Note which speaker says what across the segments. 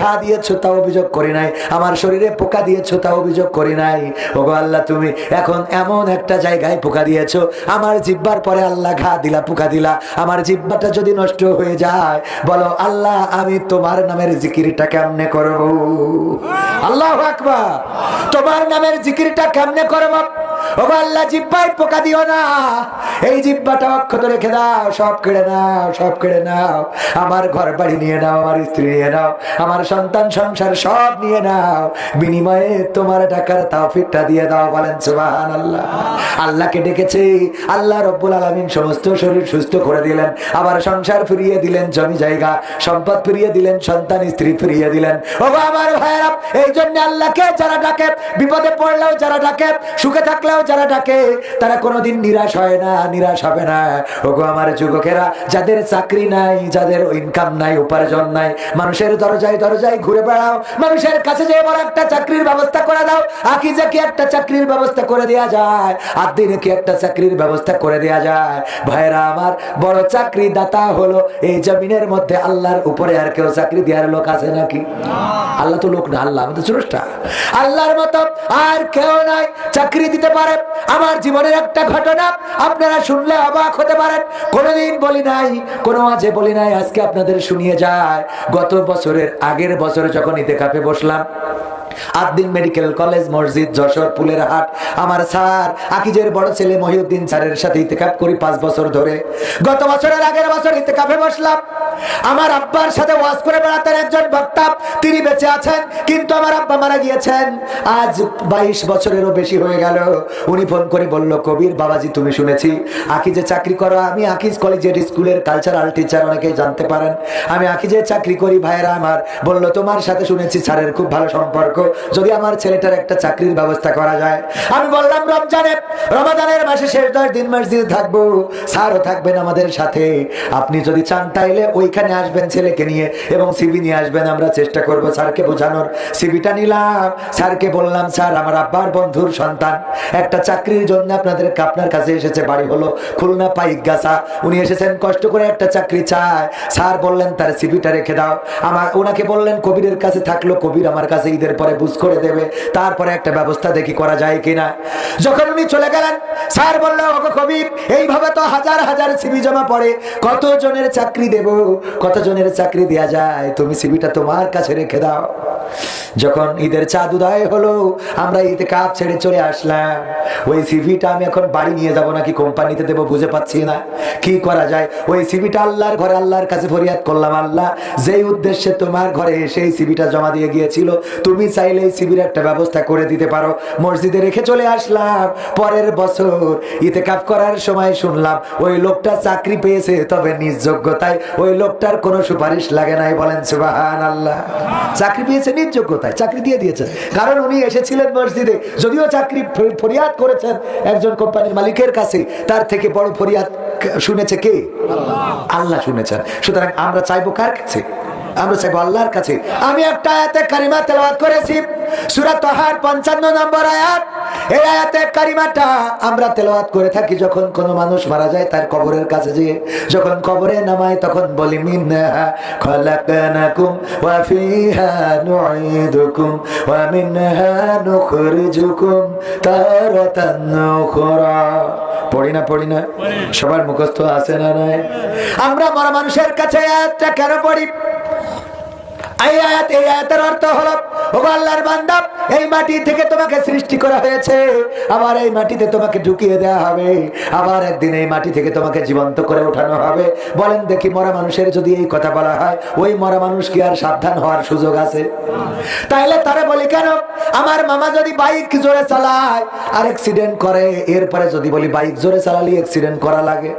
Speaker 1: ঘা দিয়েছ তা অভিযোগ করি নাই। আমার শরীরে পোকা দিয়েছ তা অভিযোগ করি নাই। ওগো আল্লাহ, তুমি এখন এমন একটা জায়গায় পোকা দিয়েছ, আমার জিব্বার পরে আল্লাহ ঘা দিলা, পোকা দিলা। আমার জিব্বাটা যদি নষ্ট হয়ে যায়, বলো, আল্লাহ, আমি তোমার নামের জিকিরটা কেমনে করব? আল্লাহ আকবার। তোমার নামের জিকিরটা কেমনে করব? ওগো আল্লাহ, জিব্বায় পোকা দিও না। এই জিব্বাটা অক্ষত রেখে দাও, সব কেড়ে নাও, সব কেড়ে নাও। আমার ঘর বাড়ি নিয়ে নাও, আমার স্ত্রী নিয়ে নাও, আমার সন্তান সংসার সব নিয়ে নাও। বিনিময়ে তোমার টাকার তাওফিকটা দিয়ে দাও, বলেন সুবাহান আল্লাহ আল্লাহকে ডেকেছে, আল্লাহ রব্বুল আলমিন সমস্ত শরীর সুস্থ করে দিলেন। আবার সংসার ফিরিয়ে দিলেন, জমি জায়গা, সম্পদ ফিরিয়ে দিলেন, সন্তান, স্ত্রী ফিরিয়ে দিলেন। ও আমার ভাইয়েরা এই জন্য আল্লাহকে যারা ডাকে, বিপদে পড়লেও যারা ডাকে, সুখে থাকলেও যারা ডাকে, তারা কোনোদিন নিরাশ হয় না, নিরাশ হবে না। ওগো আমার যুবকেরা, যাদের চাকরি নাই, যাদের ইনকাম নাই, উপার্জন নাই, মানুষের দরজায় দরজায় ঘুরে বেড়াও। মানুষের কাছে যে বড় একটা চাকরির ব্যবস্থা করে দাও। আকিজে কি একটা চাকরির ব্যবস্থা করে দেয়া যায়? আর দিনে কি একটা চাকরির ব্যবস্থা করে দেয়া যায়? ভাইরা আমার, বড় চাকরি দাতা হলো এই জমিনের মধ্যে আল্লাহর উপরে আর কেউ চাকরি দেওয়ার লোক আছে নাকি? আল্লাহ তো লোক না, আল্লাহ আমাদের স্রষ্টা। আল্লাহর মতো আর কেউ নাই চাকরি দিতে পারে। আমার জীবনের একটা ঘটনা, আপনারা শুনলে অবাক হতে পারেন। কোনোদিন বলি নাই, কোনো মাঝে বলি নাই, আজকে আপনাদের শুনিয়ে যায়। গত বছরের আগের বছরে যখন ইতে কাপে বসলাম আদিন মেডিকেল কলেজ, মসজিদ, যশোর, পুলের হাট। আমার স্যার, আকিজের বড় ছেলে মহিউদ্দিন স্যারের সাথে ইতেকাপ করি পাঁচ বছর ধরে। গত বছরের আগের বছর ইতেকাপে বসলাম। আমার আব্বার সাথে ওয়াজ করে বেড়াতেন একজন বক্তা, তিনি বেঁচে আছেন, কিন্তু আমার আব্বা মারা গিয়েছেন। আজ বাইশ বছরেরও বেশি হয়ে গেল। উনি ফোন করে বলল, কবির বাবাজি, তুমি শুনেছি। আকিজে চাকরি করো। আমি আকিজ কলেজের স্কুলের কালচারাল টিচার, অনেকেই জানতে পারেন। আমি আকিজে চাকরি করি ভাইরা আমার বলল, তোমার সাথে শুনেছি স্যারের খুব ভালো সম্পর্ক। যদি আমার ছেলেটার একটা চাকরির ব্যবস্থা করা যায়। আমি বললাম, রমজানে রমাদানের মাসে শেষ দশ দিন মসজিদে থাকব। স্যারও থাকবেন আমাদের সাথে। আপনি যদি চান, তাইলে ওইখানে আসবেন ছেলেকে নিয়ে এবং সিবি নিয়ে আসবেন। আমরা চেষ্টা করব স্যারকে বোঝানোর। সিবিটা নিলাম। স্যারকে বললাম, স্যার, আমার আব্বার বন্ধুর সন্তান। একটা চাকরির জন্য আপনাদের আপনার কাছে এসেছে। বাড়ি হলো খুলনা পাইক গাছা উনি এসেছেন, কষ্ট করে একটা চাকরি চায়। স্যার বললেন, তার সিবিটা রেখে দাও। আমার ওনাকে বললেন, কবিরের কাছে থাকল। কবির আমার কাছে ঈদের পরে বুঝ করে দেবে। তারপরে একটা ব্যবস্থা দেখি করা যায় কিনা। যখন উনি চলে গেলেন, স্যার বলল, ওগো কবির, এইভাবে তো হাজার হাজার সিবি জমা পড়ে। কত জনের চাকরি দেব? কত জনের চাকরি দেয়া যায়? তুমি সিবিটা তোমার কাছে রেখে দাও। যখন ঈদের চাঁদ উদয় হলো, আমরা ঈদে কাপ ছেড়ে চলে আসলাম। ওই সিভিটা আমি এখন বাড়ি নিয়ে যাব নাকি কোম্পানিতে দেবো বুঝে পাচ্ছি না। কি করা যায়? ওই সিভিটা আল্লাহর ঘরে আল্লাহর কাছে ফরিয়াদ করলাম, আল্লাহ, যেই উদ্দেশ্যে তোমার ঘরে সেই সিভিটা জমা দিয়ে গিয়েছিল, তুমি চাইলে এই সিভির একটা ব্যবস্থা করে দিতে পারো। মসজিদে রেখে চলে আসলাম। পরের বছর ইতে কাপ করার সময় শুনলাম, ওই লোকটা চাকরি পেয়েছে, তবে নিজ যোগ্যতায়। ওই লোকটার কোনো সুপারিশ লাগে নাই, বলেন সুবাহান আল্লাহ চাকরি পেয়েছে, নিজ যোগ্যতায়, চাকরি দিয়ে দিয়েছে। কারণ উনি এসেছিলেন মসজিদে। যদিও চাকরি ফরিয়াদ করেছেন একজন কোম্পানির মালিকের কাছে, তার থেকে বড় ফরিয়াদ শুনেছে কে? আল্লাহ শুনেছেন। সুতরাং আমরা চাইব কার কাছে? আমরা চাইব আল্লাহর কাছে। আমি একটা আয়াতে কারিমা তেলাওয়াত করেছি, সূরা তাহার 55 নম্বর আয়াত। এই আয়াতে কারিমাটা আমরা তেলাওয়াত করে থাকি যখন কোনো মানুষ মারা যায় তার কবরের কাছে যেয়ে। যখন কবরে নামায় তখন বলি মিনহা খলাকনাকুম ওয়া ফিহা নুঈদুকুম ওয়া মিনহা নুখরিজুকুম তারাতান উখরা। পড়ি না পড়ি না? সবার মুখস্থ আছে না নাই? আমরা মরা মানুষের কাছে আয়াতটা কেন পড়ি? এই আয়াত, এই আয়াতের অর্থ হলো, ওগো আল্লাহর বান্দা, এই মাটি থেকে তোমাকে সৃষ্টি করা হয়েছে। আবার এই মাটিতে তোমাকে ঢুকিয়ে দেওয়া হবে। আবার একদিন এই মাটি থেকে তোমাকে জীবন্ত করে ওঠানো হবে। বলেন দেখি মরা মানুষের যদি এই কথা বলা হয়, ওই মরা মানুষ কি আর সাবধান হওয়ার সুযোগ আছে? তাইলে তারা বলি, কেন? আমার মামা যদি বাইক জোরে চালায়, আর অ্যাক্সিডেন্ট করে, এরপরে যদি বলি বাইক জোরে চালালে অ্যাক্সিডেন্ট করা লাগে।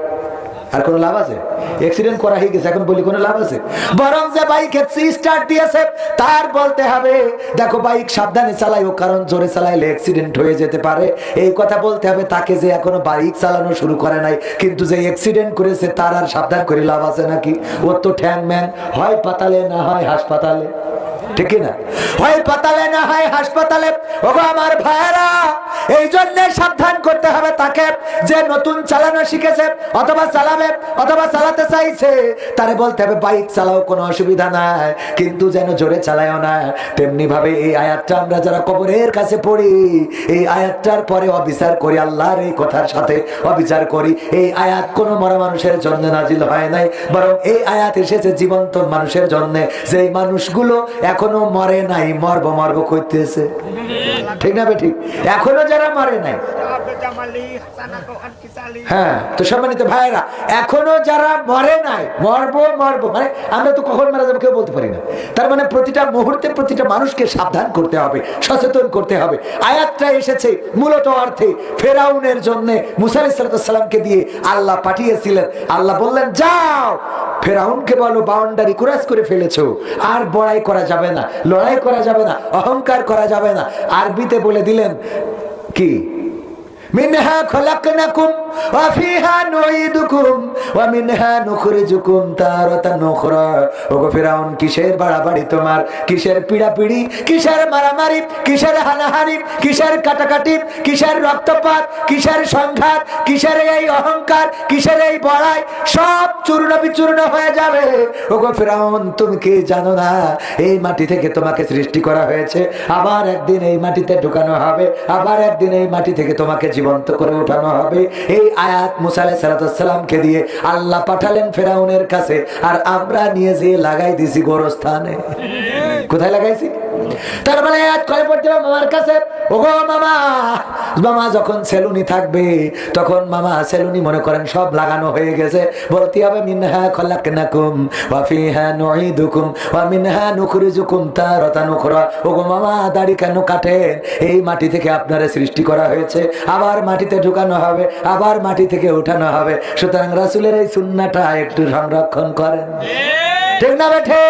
Speaker 1: আর কোনো লাভ আছে? অ্যাক্সিডেন্ট করা হয়ে গেছে, এখন বলি কোনো লাভ আছে? বরং যে বাইক স্টার্ট দিয়েছে, তার বলতে হবে, দেখো বাইক সাবধানে চালাইও, কারণ জোরে চালাইলে অ্যাক্সিডেন্ট হয়ে যেতে পারে। এই কথা বলতে হবে, তাকে যে এখনও বাইক চালানো শুরু করে নাই, কিন্তু যে অ্যাক্সিডেন্ট করেছে, তার আর সাবধান করে লাভ আছে নাকি? ওর তো ঠ্যাং ম্যাং হয় পাতালে না হয় হাসপাতালে। ঠিক না। হয় পাতালে না হয় হাসপাতালে। ওগো আমার ভাইয়েরা, এই জন্য সাবধান করতে হবে তাকে। যে নতুন চালানো শিখেছে, অথবা চালাবে, অথবা চালাতে চাইছে বলতে হবে, বাইক চালাও, কোনো অসুবিধা নাই। কিন্তু যেন জোরে চালায়ও না। তেমনি ভাবে এই আয়াতটা আমরা যারা কবরের কাছে পড়ি, এই আয়াতটার পরে অবিচার করি, আল্লাহর এই কথার সাথে অবিচার করি। এই আয়াত কোন মরা মানুষের জন্য নাজিল হয় নাই। বরং এই আয়াত এসেছে জীবন্ত মানুষের জন্য। যেই মানুষগুলো এখনও মরে নাই, মরব মরব করতেছে ঠিক না বে ঠিক এখনও যারা মরে নাই। হ্যাঁ তো সম্মানিত ভাইরা এখনও যারা মরে নাই, মরবো মরবো মানে আমরা তো কখন মারা যাব কেউ বলতে পারি না। তার মানে প্রতিটা মুহূর্তে প্রতিটা মানুষকে সাবধান করতে হবে, সচেতন করতে হবে। আয়াতটা এসেছে মূলত অর্থে ফেরাউনের জন্য মুসা সালামকে দিয়ে আল্লাহ পাঠিয়েছিলেন। আল্লাহ বললেন, যাও ফেরাউনকে বলো বাউন্ডারি ক্রস করে ফেলেছো। আর বড়াই করা যাবে না, লড়াই করা যাবে না, অহংকার করা যাবে না। আরবিতে বলে দিলেন, কি? মিনহা খলাকনাকুম ওয়া ফিহা নুঈদুকুম ওয়া মিনহা নুখরিজুকুম ওগো কিসের বাড়াবাড়ি তোমার? কিসের পিড়াপিড়ি? কিসের মারামারি? কিসের হানাহানি? কিসের কাটাকাটি? কিসের রক্তপাত? কিসের সংঘাত? কিসের এই অহংকার? কিসের এই বড়াই? সব চূর্ণ বিচূর্ণ হয়ে যাবে। ওগো তুমি কি জানো না? এই মাটি থেকে তোমাকে সৃষ্টি করা হয়েছে। আবার একদিন এই মাটিতে ঢুকানো হবে। আবার একদিন এই মাটি থেকে তোমাকে জীবন্ত করে উঠানো হবে। এই আয়াত মুসালে সালাতামকে দিয়ে আল্লাহ পাঠালেন ফেরাউনের কাছে। আর আমরা নিয়ে যেয়ে লাগাই দিছি গোরস্থানে। কোথায় লাগাইছি? তার মানে পড়তে হবে মামার কাছে? ওগো মামা মামা যখন সেলুনি থাকবে, তখন মামা সেলুনি মনে করেন সব লাগানো হয়ে গেছে। বলতে হবে মিনহা ওয়া মিনহা ওগো মামা, দাড়ি কেন কাটেন? এই মাটি থেকে আপনারা সৃষ্টি করা হয়েছে। আবার মাটিতে ঢুকানো হবে, আবার মাটি থেকে উঠানো হবে। সুতরাং রাসূলের এই সুন্নাহটা একটু সংরক্ষণ করেন। ঠিক না বেঠে?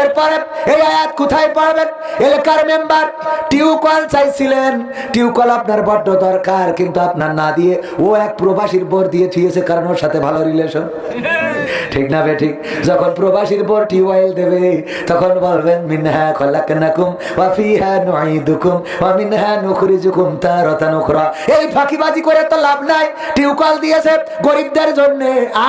Speaker 1: এরপরে এই আয়াত কোথায় পড়বেন? এলাকার মেম্বার টিউকল চাইছিলেন। টিউকল আপনার বড্ড দরকার, কিন্তু আপনার না দিয়ে ও এক প্রবাসীর বোর দিয়ে থিয়েছে কারণ ওর সাথে ভালো রিলেশন ঠিক না বে, ঠিক? যখন প্রবাসীর বোর টিউবওয়েল দেবে, তখন বলবেন, মিনহা খলাকনাকুম ওয়া ফিহা নুঈদুকুম ওয়া মিনহা নুখরিজুকুম তারাতান উখরা। এই ফাঁকিবাজি করে তো লাভ নাই। টিউকল দিয়েছে গরিবদের জন্য।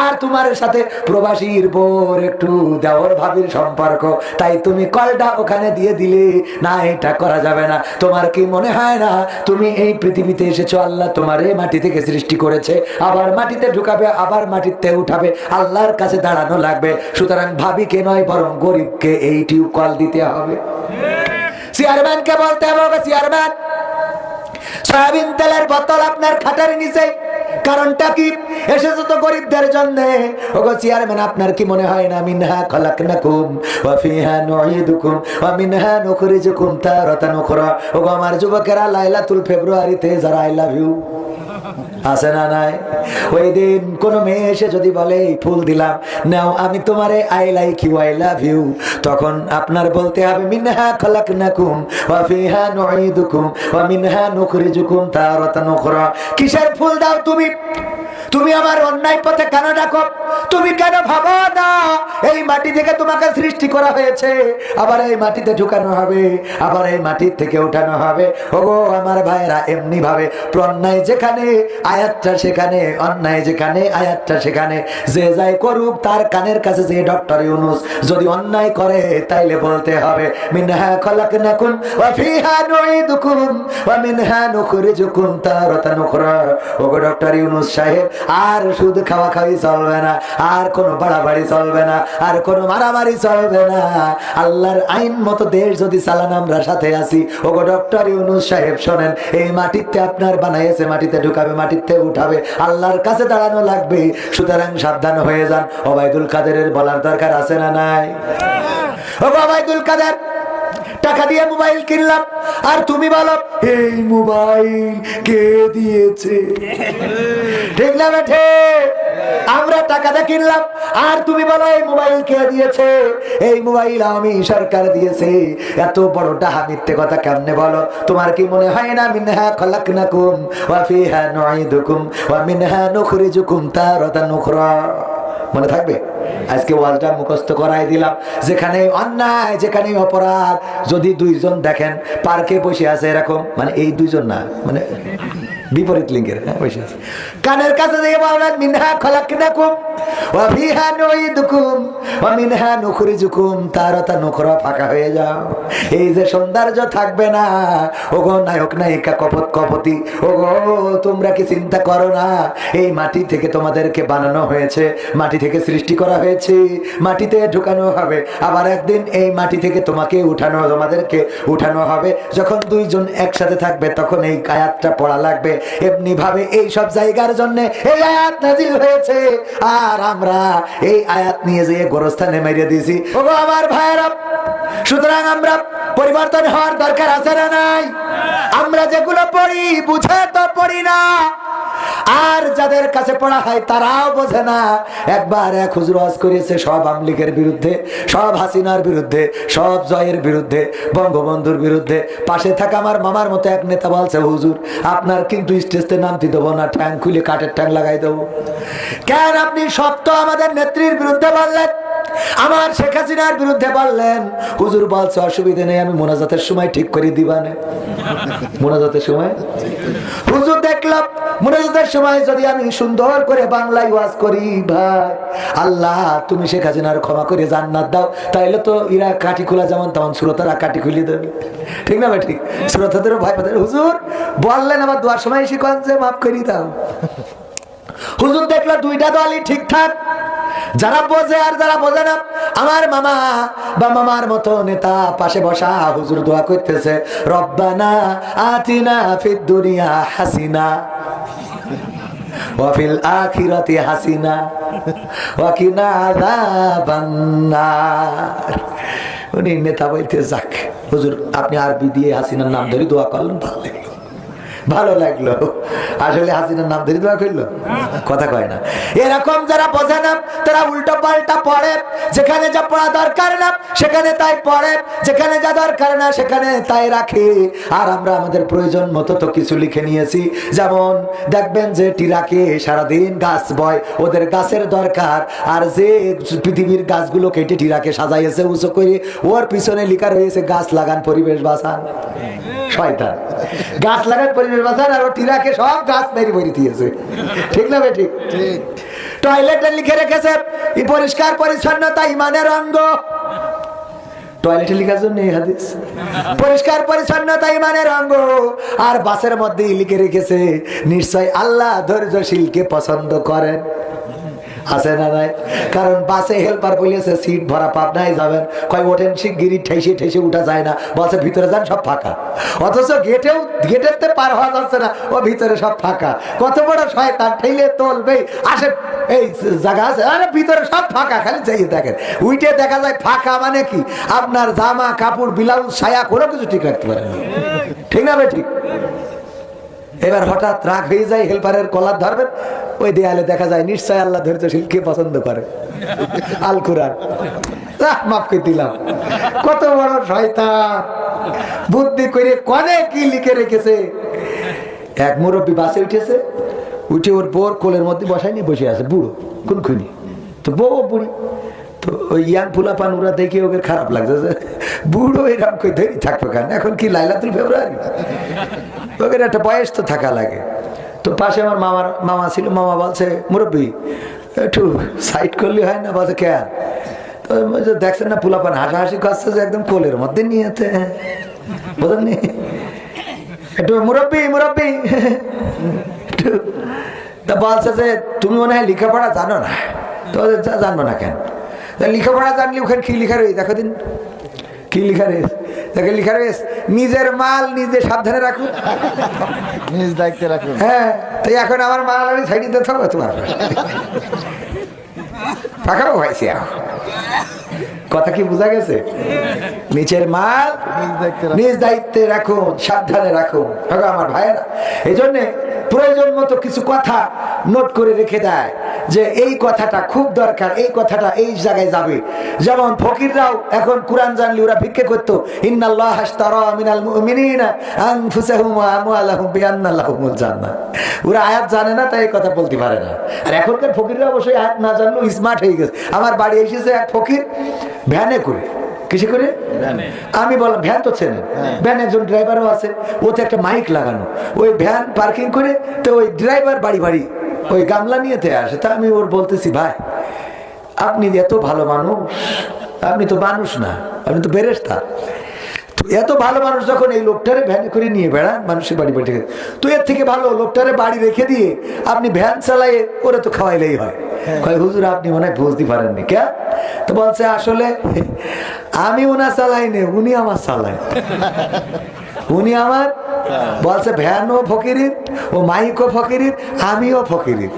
Speaker 1: আর তোমার সাথে প্রবাসীর বোর একটু দেওর ভাবির সম্পর্ক। তাই তুমি কলটা ওখানে দিয়ে দিলে। না, এটা করা যাবে না। তোমার কি মনে হয় না, তুমি এই পৃথিবীতে এসেছ, আল্লাহ তোমার এই মাটি থেকে সৃষ্টি করেছে। আবার মাটিতে ঢুকাবে, আবার মাটিতে উঠাবে। আল্লাহর কাছে দাঁড়ানো লাগবে। সুতরাং ভাবিকে নয়, বরং গরিবকে এই টিউব কল দিতে হবে। চেয়ারম্যানকে বলতে হবে, চেয়ারম্যান। সয়াবিন তেলের বোতল আপনার খাটার নিচে। কারণটা কি? এসেছে তো গরিবদের জন্য। ওগো চেয়ারম্যান, আপনার কি মনে হয় না? মিনহা খলাকনাকুম ওয়া ফিহা নুঈদুকুম ওয়া মিনহা নুখরিজুকুম তারাতান উখরা। ওগো আমার যুবকেরা লাইলাতুল ফেব্রুয়ারিতে যারা আই লাভ ইউ। আছে না নাই? ওই দিন কোনো মেয়ে এসে যদি বলে ফুল দিলাম, নাও, আমি তোমারে I like you I love you তখন আপনার বলতে হবে, মিনহা খলাক নাকুম ওয়া ফিহা নুঈদুকুম, ওয়া মিনহা নুখরিজুকুম তারাতান উখরা। কিসের ফুল দাও তুমি? তুমি আমার অন্যায় পথে কেন ডাকো? তুমি কেন ভাবো না? এই মাটি থেকে তোমাকে সৃষ্টি করা হয়েছে। আবার এই মাটিতে ঢুকানো হবে। আবার এই মাটির থেকে উঠানো হবে। ওগো, আমার ভাইরা এমনি ভাবে প্রন্যায় যেখানে, আয়াতটা সেখানে, অন্যায় যেখানে, আয়াতটা সেখানে। যে যাই করুক, তার কানের কাছে যে ডক্টর ইউনুস যদি অন্যায় করে, তাইলে বলতে হবে, মিনহা ওগো, ডক্টর ইউনুস সাহেব আর সুদ খাওয়া খাওয়ি চলবে না, আর কোনো বাড়াবাড়ি চলবে না, আর কোনো মারামারি চলবে না। আল্লাহর আইন মতো দেশ যদি চালান, আমরা সাথে আছি। ওগো ডক্টর ইউনুস সাহেব শোনেন, এই মাটিতে আপনার বানাইছে, মাটিতে ঢুকাবে, মাটিতে উঠাবে, আল্লাহর কাছে দাঁড়ানো লাগবে। সুতরাং সাবধান হয়ে যান। ওবায়দুল কাদেরের বলার দরকার আছে না নাই? ওবায়দুল কাদের টাকা দিয়ে মোবাইল কিনলাম। আর তুমি বলো, এই মোবাইল কে দিয়েছে? ঠিক না বেঠে? আমরা টাকাটা কিনলাম, আর তুমি বলো, এই মোবাইল কে দিয়েছে? এই মোবাইল আমি সরকার দিয়েছে। এত বড় ডাহা মিথ্যে কথা কেমনে বলো? তোমার কি মনে হয় না, মিনহা খলাকনাকুম, ওয়া ফিহা নুঈদুকুম, ওয়া মিনহা নুখরিজুকুম তারাতান উখরা? মনে থাকবে? আজকে ওয়াজটা মুখস্থ করাই দিলাম। যেখানে অন্যায় যেখানে অপরাধ যদি দুইজন দেখেন পার্কে বসে আছে এরকম মানে এই দুইজন না মানে বিপরীত লিঙ্গের হ্যাঁ, কানের কাছে দেখে মিনহা খলাকনাকুম ওয়া ফিহা তারতা নুখরা ফাঁকা হয়ে যাও। এই যে সৌন্দর্য থাকবে না নায়ক নায়িকা কপত কপতি তোমরা কি চিন্তা করো না? এই মাটি থেকে তোমাদেরকে বানানো হয়েছে, মাটি থেকে সৃষ্টি করা হয়েছে, মাটিতে ঢুকানো হবে। আবার একদিন এই মাটি থেকে তোমাকে উঠানো, তোমাদেরকে উঠানো হবে। যখন দুইজন একসাথে থাকবে, তখন এই আয়াতটা পড়া লাগবে। এমনি ভাবে এই সব জায়গার জন্য এই আয়াত নাজিল হয়েছে। আর আমরা এই আয়াত নিয়ে যেয়ে গোরস্থানে মেরে দিয়েছি। ওগো আমার ভাইয়েরা সুতরাং আমরা পরিবর্তন হওয়ার দরকার আছে না নাই? আমরা যেগুলো পড়ি, বুঝে তো পড়ি না। আর যাদের কাছে পড়া হয়, তারাও বোঝে না। একবার এক হুজুর ওয়াজ করেছে সব আমলিগের বিরুদ্ধে, সব হাসিনার বিরুদ্ধে, সব জয়ের বিরুদ্ধে, বঙ্গবন্ধুর বিরুদ্ধে। পাশে থাকা আমার মামার মতো এক নেতা বলছে, হুজুর, আপনার কিন্তু স্টেজতে নামতে দেবো না ট্যাং খুলে কাঠের ট্যাং লাগাই দেবো। কেন আপনি সব তো আমাদের নেত্রীর বিরুদ্ধে বললেন? আমার শেখ হাসিনার বিরুদ্ধে বললেন, হুজুর বলছে, অসুবিধা নেই, আমি মোনাজাতের সময় ঠিক করে দিবানে। মোনাজাতের সময়? হুজুর দেখলাম, মোনাজাতের সময় যদি আমি সুন্দর করে বাংলায় ওয়াজ করি, ভাই, আল্লাহ, তুমি শেখ হাসিনার ক্ষমা করে জান্নাত দাও, তাইলে তো ইরা কাঠি খোলা যেমন তেমন শ্রোতারা কাঠি খুলে দেবে। ঠিক না ভাই, ঠিক? শ্রোতাদেরও ভাই হুজুর বললেন আবার দোয়ার সময় কন যে মাফ করি দাও। হুজুর দেখল, দুইটা দলই ঠিকঠাক। যারা বোঝে আর যারা বোঝে না, আমার মামা বা মামার মতো নেতা পাশে বসা হুজুর দোয়া করতেছে, রব্বানা আতিনা ফিদ দুনিয়া হাসিনা ওয়াফিল আখিরাতি হাসিনা ওয়াকিনা আযাবান নার। উনি নেতা বলতে যাক, হুজুর, আপনি আরবি দিয়ে হাসিনার নাম ধরে দোয়া করলেন ভালো লাগল ভালো লাগল। আসলে হাসিনার নাম ধরে দোয়া করল? কথা কয় না। এরকম যারা বোঝে না, তারা উল্টো পাল্টা পড়ে। যেখানে যা পড়া দরকার না, সেখানে তাই পড়ে। যেখানে যা দরকার না, সেখানে তাই রাখে। আর আমরা আমাদের প্রয়োজন মতো তো কিছু লিখে নিয়েছি। যেমন, দেখবেন যে টিরাকে সারাদিন গাছ বয়, ওদের গাছের দরকার। আর যে পৃথিবীর গাছগুলো কেটে টিরাকে সাজাইয়েছে, উঁচু করে, ওর পিছনে লিখা রয়েছে, গাছ লাগান, পরিবেশ বাঁচান। শয়তান। গাছ লাগান পরিবেশ বাঁচান আর ও টিরাকে সব গাছ মেরি দিয়েছে। ঠিক না ঠিক। টয়লেটে লিখে রেখেছে পরিষ্কার পরিচ্ছন্নতা ইমানের অঙ্গ। টয়লেটে লিখার জন্য এই হাদিস। পরিষ্কার পরিচ্ছন্নতা ইমানের অঙ্গ। আর বাসের মধ্যে লিখে রেখেছে নিশ্চয় আল্লাহ ধৈর্যশীলকে পছন্দ করেন। আছে না নাই? কারণ বাসে হেল্পার বলেছে সিট ভরা পাবনায় যাবেন। কয়, ওঠেন শিগগিরি ঠেসে ঠেসে উঠা যায় না। বলছে, ভিতরে যান, সব ফাঁকা। অথচ গেটেও গেটের তে পার হওয়া যাচ্ছে না। ও ভিতরে সব ফাঁকা। কত বড় শয়তান, ঠেলে তোলবে আসে, এই জায়গা আছে। আরে, ভিতরে সব ফাঁকা, খালি যাই দেখেন। উইটে দেখা যায় ফাঁকা মানে কি? আপনার জামা, কাপড় ব্লাউজ ছায়া কোনো কিছু ঠিক রাখতে পারেন। ঠিক না ভাই ঠিক? এবার হঠাৎ রাগ হয়ে যায় হেল্পারের কলার ধরবেন। ওই দেয়ালে দেখা যায় নিশ্চয় আল্লাহ ধৈর্যশীলকে পছন্দ করে। আল কোরআন। আহ, মাফ করে দিলাম। কত বড় বুদ্ধি কনে কি লিখে রেখেছে? এক মুরব্বী বাসে উঠেছে উঠে ওর কোলের মধ্যে বসায়নি বসে আছে বুড়ো তো তো ওই ফুলা পান দেখে ওকে খারাপ লাগছে। বুড়ো এরকম থাকবে এখন কি লাইলাতুল ফেব্রুয়ারি? ওদের একটা বয়স তো থাকা লাগে। তো পাশে আমার মামার মামা ছিল মামা বলছে মুরব্বী একটু সাইড করলে হয় না বলছে কেন? তো দেখছেন না পোলাপান হাসাহাসি করছে যে একদম কোলের মধ্যে নিয়েছে বোঝেননি একটু মুরব্বী মুরব্বী। একটু। তা বলছে যে তুমি মনে হয় লেখাপড়া জানো না? তো "যা, জানব না কেন? লেখাপড়া জানলে ওখানে কি লেখা রয়েছে দেখো দিন। কি লিখা রয়েছে দেখে লেখা রয়েছে নিজের মাল নিজে সাবধানে রাখুন
Speaker 2: নিজ দায়িত্বে রাখুন
Speaker 1: হ্যাঁ তো এখন আমার মাল আমি সাইডে দিতে হবে তোমার। ফাঁকাও হয়েছে কথা কি বোঝা গেছে? নিচের মাল
Speaker 2: নিজ দায়িত্বে রাখুন।
Speaker 1: সাবধানে রাখুন আমার ভাইয়েরা। এই জন্যে প্রয়োজন মতো কিছু কথা নোট করে রেখে দেয় যে এই কথাটা খুব দরকার, এই কথাটা এই জায়গায় যাবে। যেমন ফকিররাও এখন কোরআন জানলে ওরা ভিক্ষে করতো, ইন্নাল্লাহ হাশতারা মিনাল মুমিনিনা আনফুসাহুম ওয়া আমওয়ালাহুম ওরা আয়াত জানে না, তাই কথা বলতে পারে না। আর এখনকার ফকিররা অবশ্যই আয়াত না জানলেও স্মার্ট হয়ে গেছে। আমার বাড়ি এসেছে এক ফকির ভ্যানে করে। কিসে করে? আমি বললাম ভ্যান তো চেনেন। ভ্যান একজন ড্রাইভারও আছে ওতে একটা মাইক লাগানো। ওই ভ্যান পার্কিং করে তো ওই ড্রাইভার বাড়ি বাড়ি ওই গামলা নিয়েতে আসে। তা আমি ওর বলতেছি ভাই আপনি এত ভালো মানুষ আপনি তো মানুষ না আপনি তো বেরেস্তা। এত ভালো মানুষ যখন এই লোকটারে ভ্যানে করে নিয়ে বেড়ান মানুষের বাড়ি বাড়ি তো এর থেকে ভালো লোকটারে বাড়ি রেখে দিয়ে আপনি ভ্যান চালাইয়ে ওরা তো খাওয়াইলেই হয়। কয় হুজুর আপনি মনে হয় বুঝতে পারেননি কে তো বলছে আসলে আমি ওনা চালাই নে উনি আমার চালায়। উনি আমার বলছে, ভ্যানও ফকিরির ও মাইক মাইকও ফকিরির, আমিও ফকিরির।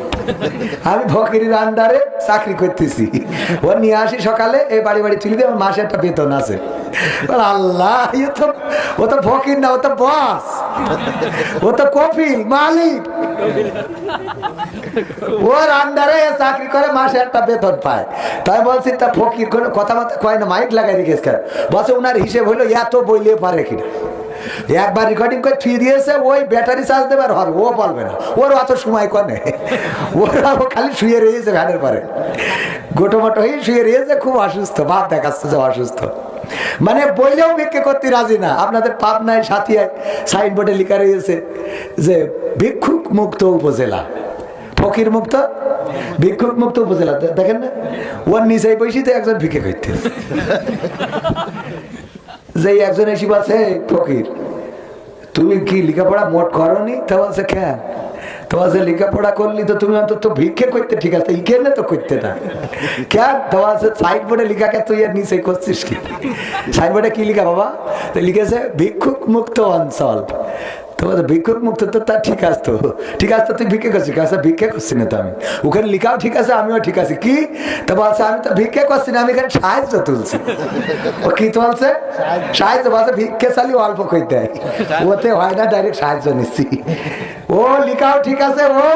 Speaker 1: আমি ফকিরির আন্ডারে চাকরি করতেছি। ও নিয়ে আসি সকালে, এই বাড়ি বাড়ি তুলি দিয়ে মাসে একটা বেতন আছে। আল্লাহ ইয়ে তো, ও তো ফকির না, ও তো বস। ও তো কফিল মালিক। ওর আন্ডারে চাকরি করে মাসে একটা বেতন পায়। তাই বলছি, তা ফকির কোনো কথাবার্তা কয় না, মাইক লাগাই রেখেছে বলছে ওনার হিসেব হইল, এত বইলে পারে কিনা? একবার রেকর্ডিং করে থুয়ে দিয়েছে ওই ব্যাটারি চার্জ দেবার হবে ও বলবে না। ওর অত সময় কনে ওরা খালি শুয়ে রয়েছে ভ্যানের পরে। গোটো মোটো হয়ে শুয়ে রয়েছে, খুব অসুস্থ ভাব দেখাচ্ছে যে অসুস্থ। মানে বইলেও ভিক্ষে করতে রাজি না। আপনাদের পাবনায় সাথিয়ায় সাইনবোর্ডে লেখা রয়েছে যে, ভিক্ষুক মুক্ত উপজেলা। ফকির মুক্ত, ভিক্ষুক মুক্ত উপজেলা। দেখেন না, ওর নিচে বসিতে একজন ভিক্ষে করতে। যে একজন এসে বলছে ফকির, তুমি কি লেখাপড়া মোট করনি? তা বলছে খেয়াল তোমার বলছে, লেখাপড়া করলি তো তুমি অন্তত ভিক্ষে করতে ঠিক আছে ইকেনে তো করতে না। কেন তোমার সে বোর্ডে লেখাকে তুই আর নিচে করছিস কি? সাইড বোর্ডে কি লিখা বাবা? তো লিখেছে, ভিক্ষুক মুক্ত অঞ্চল। তো বলছে ভিক্ষুক মুক্ত তো তা ঠিক আছে তো। ঠিক আছে তো তুই ভিক্ষে করছিস? কাছে ভিক্ষে করছি না তো আমি। ওখানে লিখাও ঠিক আছে, আমিও ঠিক আছে। কি? তো বলছে, আমি তো ভিক্ষে করছি না, আমি এখানে সাহায্য তুলছি। ও কি তো বলছে? সাহায্য বলছে, ভিক্ষে চালি অল্প কই দেয়। ওতে হয় না ডাইরেক্ট সাহায্য নিচ্ছি। ও লিখাও ঠিক আছে, ও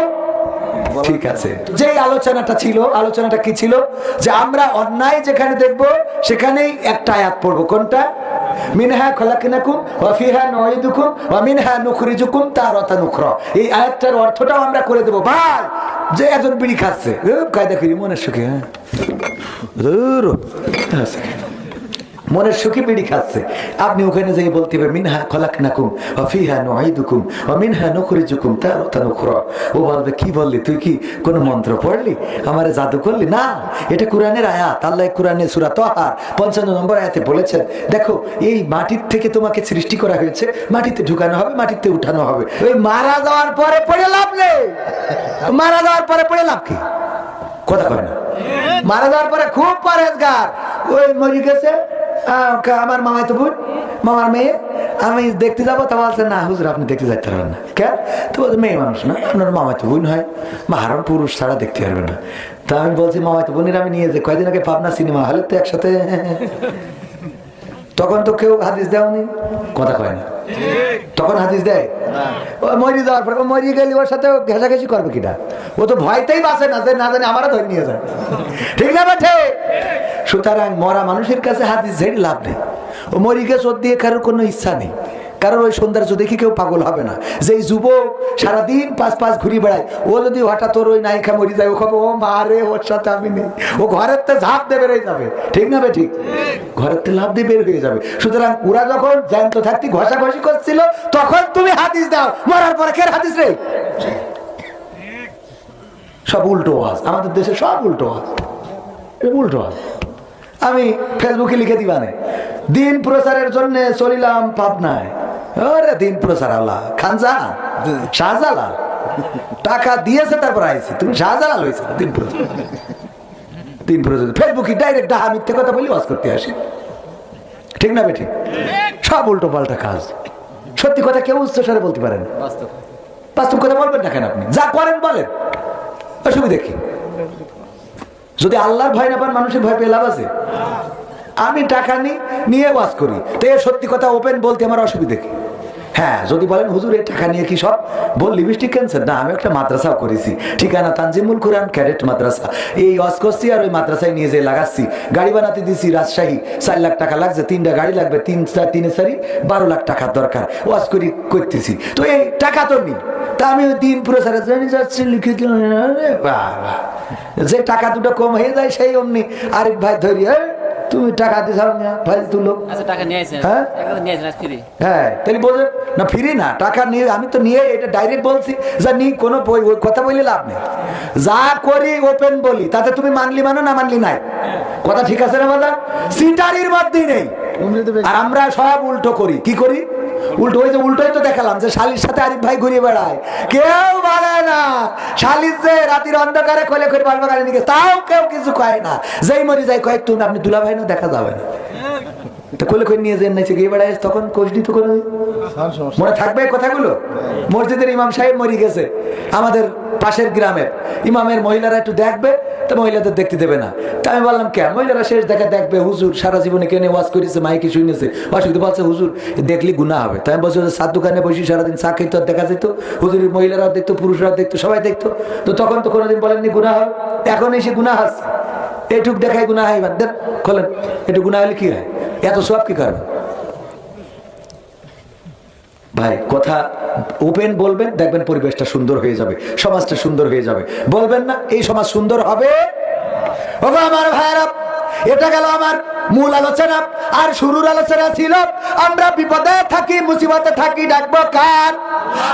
Speaker 1: ঠিক আছে। যে আলোচনাটা ছিল, আলোচনাটা কি ছিল? যে আমরা অন্যায় যেখানে দেখব, সেখানেই একটা আয়াত পড়ব। কোনটা? মিনহা খলাকিনাকুম ওয়া ফিহা নুইদুকুম ওয়া মিনহা নুখরিজুকুম তারাতা নুখরা এই আয়াতটার অর্থটাও আমরা করে দেব। ভাই, যে একজন বিড়ি খাচ্ছে কায়দা করি মনে সুখে হ্যাঁ। মনের সুখী বিড়ি খাচ্ছে। আপনি ওখানে যাই বলতে হবে, মিনহা খলাক নাকুম ও ফিহা নুআইদুকুম ও মিনহা নুখরিজুকুম তারাতা নুখরা ও বলবে, কি বললি? তুই কি কোন মন্ত্র পড়লি? আমারে জাদু করলি? না, এটা কোরআনের আয়াত। আল্লাহ কোরআনে সূরা তাহার 55 নম্বর আয়াতে বলেছেন, দেখো, এই মাটির থেকে তোমাকে সৃষ্টি করা হয়েছে। মাটিতে ঢুকানো হবে, মাটিতে উঠানো হবে। ওই মারা যাওয়ার পরে পড়ে লাভ নেই। মারা যাওয়ার পরে পড়ে লাভ কি? কথা কয় না। মারা যাওয়ার পরে খুব পরেজগার ওই মরি গেছে আমার মামাই তো বোন, মামার মেয়ে। আমি দেখতে যাব তা বলছে, না, হুজুর, আপনি দেখতে যাইতে পারবেন না। কেন তো বলছে, মেয়ে মানুষ না, আপনার মামাই তো বোন হয়। মাহারণ পুরুষ ছাড়া দেখতে পারবে না। তা আমি বলছি, মামাই তো বোনের, আমি নিয়ে যে কয়দিন আগে পাবনা সিনেমা হলে তো একসাথে। তখন তো কেউ হাদিস দেওনি কথা কয় না। তখন হাদিস দেয়, ও মরি যাওয়ার পরে মরি গেলে ওর সাথে ঘেঁষাঘেঁষি করবে কিনা? ও তো ভয়তেই বাঁচে না, যে না জানি আমারও ধরে নিয়ে যায়। ঠিক না বাঠে সুতরাং মরা মানুষের কাছে হাদিস ঝেড়ে লাভ নেই। ও মরি গেছে, ওর দিয়ে কারোর কোনো ইচ্ছা নেই। কারণ ওই সৌন্দর্য দেখে কেউ পাগল হবে না। যে যুবক সারাদিন পাঁচ পাঁচ ঘুরি বেড়ায়, ও যদি হঠাৎ ওর ওই নায়িকা মরি যায়, ও খাবে ও মা রে, ওর সাথে আমি নেই। ও ঘরের তো ঝাঁপ দিয়ে বেরোয় যাবে। ঠিক না বে ঠিক? ঘরের তো লাভ দিয়ে বের হয়ে যাবে। সুতরাং ওরা যখন জ্যান্ত থাকতে ঘষাঘষি করছিল, তখন তুমি হাদিস দাও। মরার পরে কে হাদিস রে? সব উল্টো আওয়াজ। আমাদের দেশে সব উল্টো এটা উল্টো আওয়াজ। আমি ফেসবুকে লিখে দিবানে, দিন প্রচারের জন্য চলিলাম পাবনায়। ওরে শাহজালাল। টাকা দিয়েছে, তারপর তুমি শাহজালাল হয়েছে ফেসবুকে ডাইরেক্ট ডাহা মিথ্যে কথা বলি করতে আসি। ঠিক না বেঠিক? সব উল্টো পাল্টা কাজ। সত্যি কথা কেউ উচ্চস্বরে বলতে পারেন। বাস্তব কথা বলবেন না কেন আপনি? যা করেন, বলেন। অসুবিধা কি? যদি আল্লাহর ভয় না পান, মানুষের ভয় পেয়ে লাভ আছে? আমি টাকা নি, নিয়ে ওয়াজ করি। তো এ সত্যি কথা ওপেন বলতে আমার অসুবিধা কি? হ্যাঁ যদি বলেন হুজুর এই টাকা নিয়ে কি সব? বল লিপস্টিক ক্যান্সার না আমি একটা মাদ্রাসাও করেছি। ঠিকানা তানজিমুল কোরআন ক্যাডেট মাদ্রাসা। এই করছি আর ওই মাদ্রাসায় নিয়ে যেয়ে লাগাচ্ছি। গাড়ি বানাতে দিছি রাজশাহী। চার লাখ টাকা লাগছে তিনটা গাড়ি লাগবে তিন চার- তিনে চারি বারো লাখ টাকার দরকার। ওয়াজ করি করতেছি। তো এই টাকা তো নেই। তা আমি ওই দিন পুরো সারা যাচ্ছি লিখে দিলাম। যে টাকা দুটো কম হয়ে যায় সেই অমনি আরেক ভাই ধরি "এই, তুমি টাকা দিছ ভাই তুলো
Speaker 3: আচ্ছা টাকা নিয়ে আসেন
Speaker 1: হ্যাঁ? হ্যাঁ তাহলে বোঝে না ফিরি না টাকা নিয়ে আমি তো নিয়ে এটা ডাইরেক্ট বলছি যা নি কোনো বই- ওই কথা বললে লাভ নেই। যা করি ওপেন বলি তাতে তুমি মানলি মানো না মানলি নাই? কথা ঠিক আছে না বাদা? সিটারির মধ্যেই নেই। আর আমরা সব উল্টো করি কি করি? উল্টো হয়েছে উল্টোই তো দেখালাম যে শালির সাথে আরিফ ভাই ঘুরে বেড়ায়। কেউ বলে না। শালির যে রাতির অন্ধকারে খোলে খোলে গাড়ি নিয়ে তাও কেউ কিছু কয় না। যেই মরি যাই কয়েক তুমি আপনি দুলা ভাই না দেখা যাবে না। তো কোলে নিয়ে যেন নাইছে গিয়ে বেড়ায় তখন করে মনে থাকবে কথাগুলো? মসজিদের ইমাম সাহেব মরি গেছে আমাদের পাশের গ্রামের। ইমামের মহিলারা একটু দেখবে তো মহিলাদের দেখতে দেবে না। তা আমি বললাম কে মহিলারা শেষ দেখা দেখবে হুজুর সারা জীবনে কেনে ওয়াজ করেছে মাইকে শুনেছে অসুবিধা বলছে হুজুর দেখলি গুণা হবে। তাই আমি বলছি সাত দোকানে বসে সারাদিন চা খেতে দেখা যেত হুজুরের মহিলারাও দেখতো পুরুষরাও দেখতো সবাই দেখতো। তো তখন তো কোনোদিন বলেননি গুণা হবে এখন এসে গুণা হাসছে এইটুক দেখায় গুণা হয় দেন খোলেন একটু গুণা হলে কি হয়? এত সব কি করবে ভাই, কথা ওপেন বলবেন, দেখবেন পরিবেশটা সুন্দর হয়ে যাবে, সমাজটা সুন্দর হয়ে যাবে। বলবেন না, এই সমাজ সুন্দর হবে? আমার ভাইরা, এটা গেল আমার মূল আলোচনা। আর শুরুর আলোচনা ছিল, আমরা বিপদে থাকি, মুসিবতে থাকি, ডাকবো কার?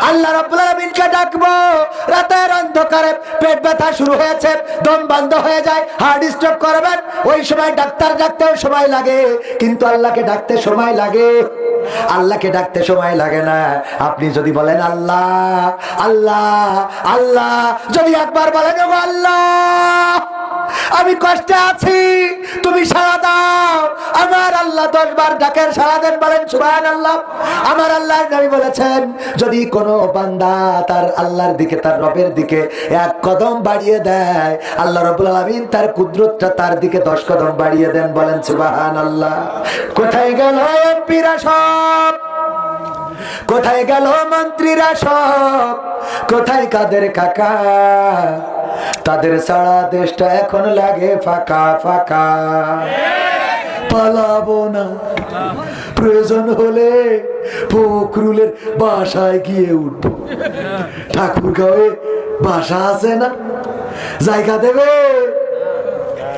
Speaker 1: আল্লাহ রাব্বুল আলামিনকে ডাকবো। রাতের অন্ধকারে পেট ব্যথা শুরু হয়েছে, দম বন্ধ হয়ে যায়, হার্ট স্ট্রোক করবেন, ওই সময় ডাক্তার ডাকতেও সময় লাগে, কিন্তু আল্লাহকে ডাকতে সময় লাগে। আল্লাহকে ডাকতে সময় লাগে না। আপনি যদি বলেন, আল্লাহ আল্লাহ আল্লাহ, যদি একবার বলেন, "ওগো আল্লাহ আমি কষ্টে আছি। তুমি সারা দাও। আমার আল্লাহ দশবার ডাকের সারা দেন বলেন সুবান আল্লাহ আমার আল্লাহ নবী বলেছেন, যদি কোনো বান্দা তার আল্লাহর দিকে, তার রবের দিকে এক কদম বাড়িয়ে দেয়, আল্লাহ রবুল আলমিন তার কুদরতটা তার দিকে দশ কদম বাড়িয়ে দেন বলেন সুবাহান আল্লাহ কোথায় গেল এমপিরা সব? কোথায় গেল মন্ত্রীরা সব? কোথায় কাদের কাকা? তাদের সারা দেশটা এখন লাগে ফাঁকা ফাঁকা। পালাবো না। প্রয়োজন হলে ফখরুলের বাসায় গিয়ে উঠবো। ঠাকুর গাঁয়ে বাসা আছে না? জায়গা দেবে?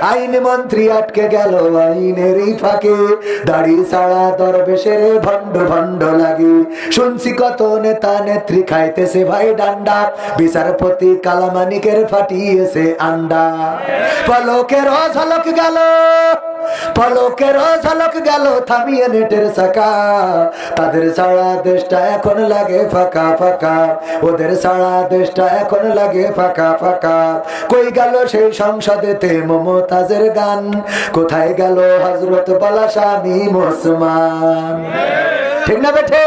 Speaker 1: আইন মন্ত্রী আটকে গেল আইনেরই ফাঁকে। দাড়ি ছাড়া দরবেশের ভণ্ড ভণ্ড লাগে। শুনছি কত নেতা নেত্রী খাইতেছে ভাই ডান্ডা। বিচারপতি কালামানিকের ফাটিয়েছে আন্ডা। পলকের ঝলক গেল, পলকের ঝলক গেল থামিয়ে নেটের চাকা। তাদের সারা দেশটা এখন লাগে ফাঁকা ফাঁকা। ওদের সারা দেশটা এখন লাগে ফাঁকা ফাঁকা। কই গেল সেই সংসদেতে মমতাজের গান। কোথায় গেল হজরত বলা মোসমান ঠিক না বেঠে?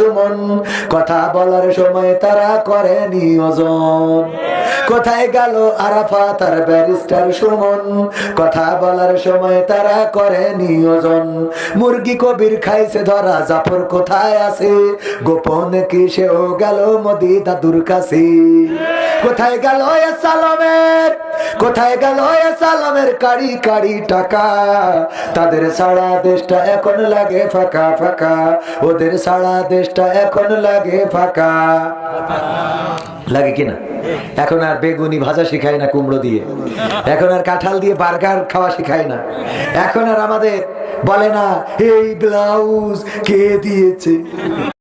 Speaker 1: সুমন। কথা বলার সময় তারা করে নিয়োজন কোথায় গেল আরাফা তার ব্যারিস্টার সুমন? কথা বলার সময় তারা করে নিয়োজন মুরগি কবির খাইছে ধরা, জাফর কোথায় আছে? গোপন কি সেও গেল মোদি দাদুর কাছে? কোথায় গেল এ কোথায় গেল এ সালামের কাড়ি কাড়ি টাকা? তাদের সারা দেশটা এখন লাগে ফাঁকা ফাঁকা। ওদের সারা দেশটা এখন লাগে ফাঁকা। লাগে কিনা? এখন আর বেগুনি ভাজা শিখায় না কুমড়ো দিয়ে। এখন আর কাঁঠাল দিয়ে বার্গার খাওয়া শিখায় না। এখন আর আমাদের বলে না, এই ব্লাউজ কে দিয়েছে?